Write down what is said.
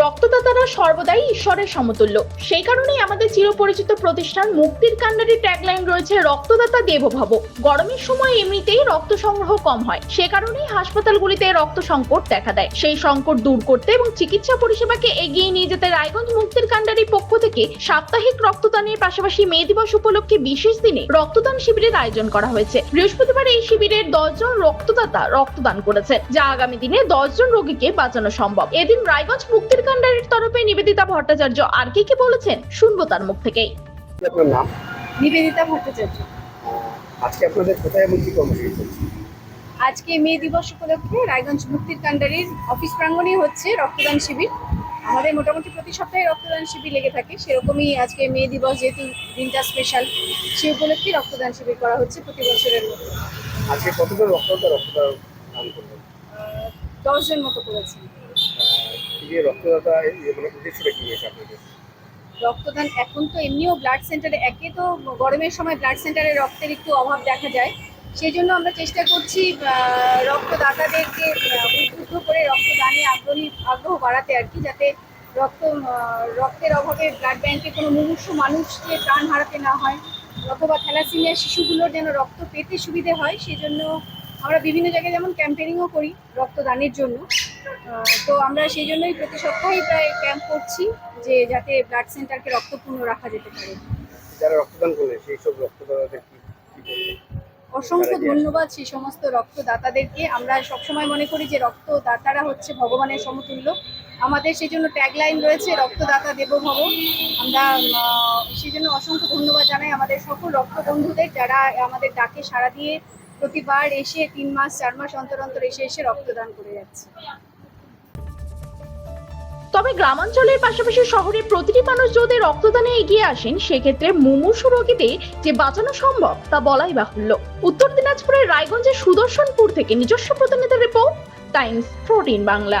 রক্তদাতারা সর্বদাই ঈশ্বরের সমতুল্য। সেই কারণেই আমাদের চিরপরিচিত প্রতিষ্ঠান মুক্তির কান্ডারি ট্যাগলাইন রয়েছে রক্তদাতা দেবভব। গরমের সময় এমনিতেই রক্ত সংগ্রহ কম হয়। সে কারণেই হাসপাতালগুলিতে রক্ত সংকট দেখা দেয়। সেই সংকট দূর করতে এবং চিকিৎসা পরিষেবাকে এগিয়ে নিয়ে যেতে রায়গঞ্জ মুক্তির কান্ডারি পক্ষ থেকে সাপ্তাহিক রক্তদানের পাশাপাশি মে দিবস উপলক্ষে বিশেষ দিনে রক্তদান শিবিরের আয়োজন করা হয়েছে। বৃহস্পতিবার এই শিবিরের দশজন রক্তদাতা রক্তদান করেছে, যা আগামী দিনে দশজন রোগীকে বাঁচানো সম্ভব। এদিন রায়গঞ্জ মুক্তির কান্ডারির তরফে নিবেদিতা ভট্টাচার্য আর কি কি বলেছেন শুনব তার মুখ থেকেই। আপনার নাম? নিবেদিতা ভট্টাচার্য। আজকে আপনাদের কোথায় এমন কি কর্মসূচি চলছে? আজকে মে দিবস উপলক্ষে রায়গঞ্জ মুক্তির কান্ডারির অফিস প্রাঙ্গণেই হচ্ছে রক্তদান শিবির। আমাদের মোটামুটি প্রতি সপ্তাহে রক্তদান শিবির লেগে থাকে। সেরকমই আজকে মে দিবস যেহেতু দিনটা স্পেশাল সে উপলক্ষে রক্তদান শিবির করা হচ্ছে প্রতি বছরের মতো। আজকে কতজন রক্তদাতা রক্তদান দান করবেন দশজন মতো করেছে। আহ, এই মানে রক্তদান এখন তো এমনিও ব্লাড সেন্টারে একে তো গরমের সময় ব্লাড সেন্টারে রক্তের একটু অভাব দেখা যায়। সেই জন্য আমরা চেষ্টা করছি রক্তদাতাদেরকে উদ্বুদ্ধ করে রক্তদানে আগ্রহী আগ্রহ বাড়াতে আর কি, যাতে রক্ত রক্তের অভাবে ব্লাড ব্যাংকে কোনো মুমূর্ষু মানুষকে প্রাণ হারাতে না হয় অথবা থ্যালাসিমিয়া শিশুগুলোর যেন রক্ত পেতে সুবিধে হয় সেই জন্য আমরা বিভিন্ন জায়গায় যেমন ক্যাম্পেনিংও করি রক্তদানের জন্য। তো আমরা সেই জন্যই প্রতি সপ্তাহেই প্রায় ক্যাম্প করছি যে যাতে ব্লাড সেন্টারকে রক্তপূর্ণ রাখা যেতে পারে। যারা রক্তদান করলেন সেই সব রক্তদাতাদের অসংখ্য ধন্যবাদ সেই সমস্ত রক্তদাতাদেরকে। আমরা সবসময় মনে করি যে রক্তদাতারা হচ্ছে ভগবানের সমতুল্য। আমাদের সেই জন্য ট্যাগলাইন রয়েছে রক্তদাতা দেবভব। আমরা আহ, সেই জন্য অসংখ্য ধন্যবাদ জানাই আমাদের সকল রক্ত বন্ধুদের যারা আমাদের ডাকে সাড়া দিয়ে প্রতিবার এসে তিন মাস চার মাস অন্তর অন্তর এসে এসে রক্তদান করে যাচ্ছে। তবে গ্রামাঞ্চলের পাশাপাশি শহরের প্রতিটি মানুষ যদি রক্তদানে এগিয়ে আসেন, সেক্ষেত্রে মুমূর্ষু রোগীদের যে বাঁচানো সম্ভব তা বলাই বাহুল্য। উত্তর দিনাজপুরের রায়গঞ্জের সুদর্শনপুর থেকে নিজস্ব প্রতিনিধি রিপোর্ট টাইমস ফোরটিন বাংলা।